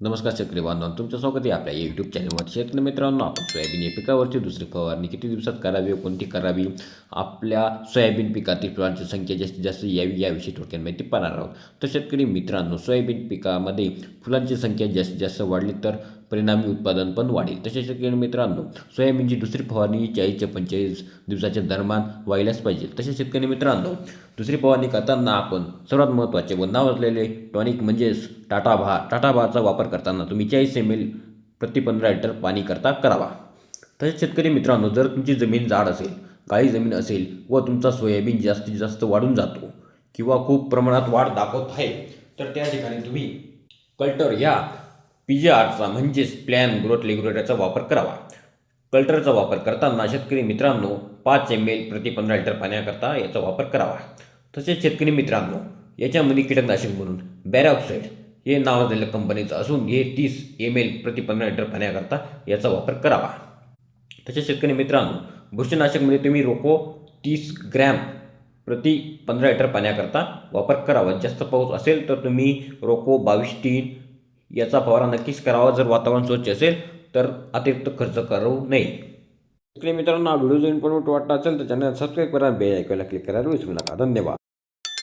नमस्कार शेतकरी बांधवांनो तुमचं स्वागत आहे आपल्या यूट्यूब चॅनलवर शेतकरी मित्रांनो आपण सोयाबीन या पिकावरची दुसरी फवारणी किती दिवसात करावी व कोणती करावी? आपल्या सोयाबीन पिकातील फुलांची संख्या जास्तीत जास्त यावी याविषयी थोडक्यात माहिती पाहणार आहोत. तर शेतकरी मित्रांनो सोयाबीन पिकामध्ये फुलांची संख्या जास्तीत जास्त वाढली तर परिणामी उत्पादन पण वाढेल. तसेच शेतकरी मित्रांनो सोयाबीनची दुसरी फवारणी चाळीस ते पंचेचाळीस दिवसाच्या दरम्यान व्हायलाच पाहिजे. तसेच शेतकरी मित्रांनो दुसरी फवारणी करताना आपण सर्वात महत्त्वाचे व नाव असलेले टॉनिक म्हणजेच टाटा भा टाटा भाचा वापर करताना तुम्ही चाळीस एम एल प्रति पंधरा लिटर पाणी करता करावा. तसेच शेतकरी मित्रांनो जर तुमची जमीन जाड असेल काळी जमीन असेल व तुमचा सोयाबीन जास्तीत जास्त वाढून जातो किंवा खूप प्रमाणात वाढ दाखवत आहे तर त्या ठिकाणी तुम्ही कल्टर ह्या पी जी आरचा म्हणजेच प्लॅन ग्रोथ रेग्युलेटरचा वापर करावा. कल्टरचा वापर करताना शेतकरी मित्रांनो पाच एम एल प्रति पंधरा लिटर पाण्याकरता याचा वापर करावा. तसेच शेतकरी मित्रांनो याच्यामध्ये कीटकनाशक म्हणून बॅरॉक्साईड हे नाव असलेल्या कंपनीचं असून हे तीस एम एल प्रति पंधरा लिटर पाण्याकरता याचा वापर करावा. तसेच शेतकरी मित्रांनो बुरशीनाशकमध्ये तुम्ही रोको तीस ग्रॅम प्रति पंधरा लिटर पाण्याकरता वापर करावा. जास्त पाऊस असेल तर तुम्ही रोको बावीस तीन याचा फवारा नक्कीच करावा. जर वातावरण स्वच्छ असेल तर अतिरिक्त खर्च करू नये. शेतकरी मित्रांनो हा व्हिडिओ जर इन्फॉर्मेटिव्ह वाटला असेल तर चॅनल सबस्क्राईब करा. बेल ऐकायला क्लिक करायला विसरू नका धन्यवाद.